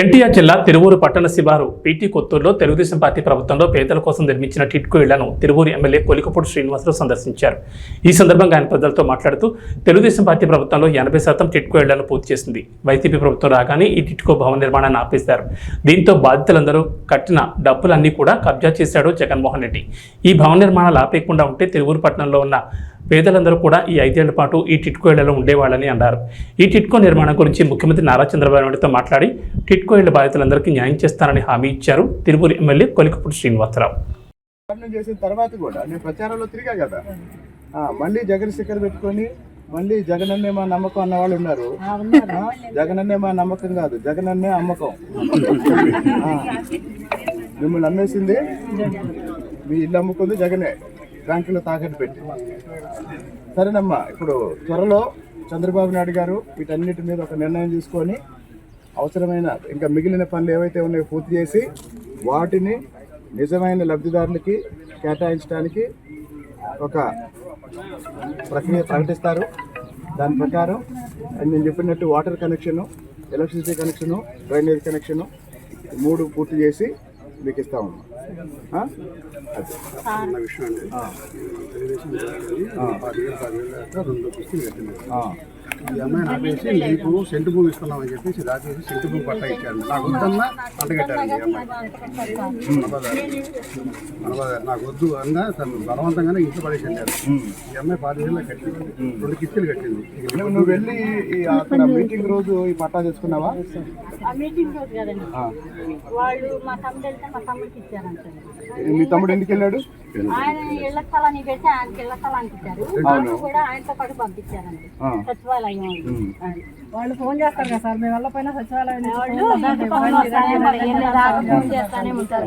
ఎన్టీఆర్ జిల్లా తిరువూరు పట్టణ శివారు పీటీ కొత్తూరులో తెలుగుదేశం పార్టీ ప్రభుత్వంలో పేదల కోసం నిర్మించిన టిట్కో ఇళ్ళను తిరువూరు ఎమ్మెల్యే కొలికపూడి శ్రీనివాసరావు సందర్శించారు. ఈ సందర్భంగా ఆయన ప్రజలతో మాట్లాడుతూ తెలుగుదేశం పార్టీ ప్రభుత్వంలో ఎనభై శాతం టిట్కో ఇళ్ళను పూర్తి చేసింది. వైసీపీ ప్రభుత్వం రాగానే ఈ టిట్కో భవన నిర్మాణాన్ని ఆపేశారు. దీంతో బాధితులందరూ కట్టిన డబ్బులన్నీ కూడా కబ్జా చేశాడు జగన్మోహన్ రెడ్డి. ఈ భవన నిర్మాణాలు ఆపేయకుండా ఉంటే తిరువూరు పట్టణంలో ఉన్న పేదలందరూ కూడా ఈ ఐదేళ్ళ పాటు ఈ టిట్కో ఇళ్ళలో ఉండేవాళ్ళని అన్నారు. ఈ టిట్కో నిర్మాణం గురించి ముఖ్యమంత్రి నారా చంద్రబాబు నాయుడుతో మాట్లాడి టిట్కో ఇళ్ళ బాధితులందరికీ న్యాయం చేస్తానని హామీ ఇచ్చారు తిరుపూరు ఎమ్మెల్యే కొలికపూడి శ్రీనివాసరావు. చేసిన తర్వాత కూడా నేను ప్రచారంలో తిరిగా కదా. ఆ, మళ్ళీ జగన్ స్టిక్కర్ పెట్టుకొని మళ్ళీ జగన్ అన్నే మా నమ్మకం అన్న వాళ్ళు ఉన్నారు. ఆ, జగన్ అన్నే మా నమ్మకం కాదు జగన్ అన్నే అమ్మకం మిమ్మల్ని అమ్మేసింది మీ ఇల్లు అమ్ముకుంది జగనే. బ్యాంకులో తాకట్టు పెట్టి. సరేనమ్మా ఇప్పుడు త్వరలో చంద్రబాబు నాయుడు గారు వీటన్నిటి మీద ఒక నిర్ణయం తీసుకొని అవసరమైన ఇంకా మిగిలిన పనులు ఏవైతే ఉన్నాయో పూర్తి చేసి వాటిని నిజమైన లబ్ధిదారులకి కేటాయించడానికి ఒక ప్రక్రియ ప్రకటిస్తారు. దాని ప్రకారం నేను చెప్పినట్టు water connection electricity connection drainage connection మూడు పూర్తి చేసి మీకు ఇస్తా ఉన్నాం. అది విషయం అండి. తెలుగుదేశం పార్టీ రెండు కిస్తులు కట్టింది ఆ. ఈ అమ్మాయిని ఆపేసి నీకు సెంటు భూమి ఇస్తున్నామని చెప్పేసి దాచేసి సెంటు భూమి పట్ట ఇచ్చారు. నాకు వద్దన్నా పంట కట్టారండి ఈ అమ్మాయి. మనబదారు నాకు వద్దు అన్నా తను బలవంతంగానే ఇంట్లో పడేసి వెళ్ళారు. ఈ అమ్మాయి పదివేలు కట్టింది. రెండు కిస్తులు కట్టింది. నువ్వు వెళ్ళి అక్కడ మీటింగ్ రోజు ఈ పట్టా మీటింగ్ రోజు కదండి. వాళ్ళు మా తమ్ముడు వెళ్తే మా తమ్ముడికి ఇచ్చారంట. మీ తమ్ముడు ఎందుకు వెళ్ళాడు? ఆయన ఇళ్ళ స్థలానికి పెట్టి ఆయనకి ఇళ్ళ స్థలానికి ఇచ్చారు. కూడా ఆయనతో పాటు పంపించారండి. సచివాలయం వాళ్ళు. ఫోన్ చేస్తారు కదా సార్ మేము వెళ్ళపోయినా సచివాలయం ఫోన్ చేస్తానే ఉంటారు.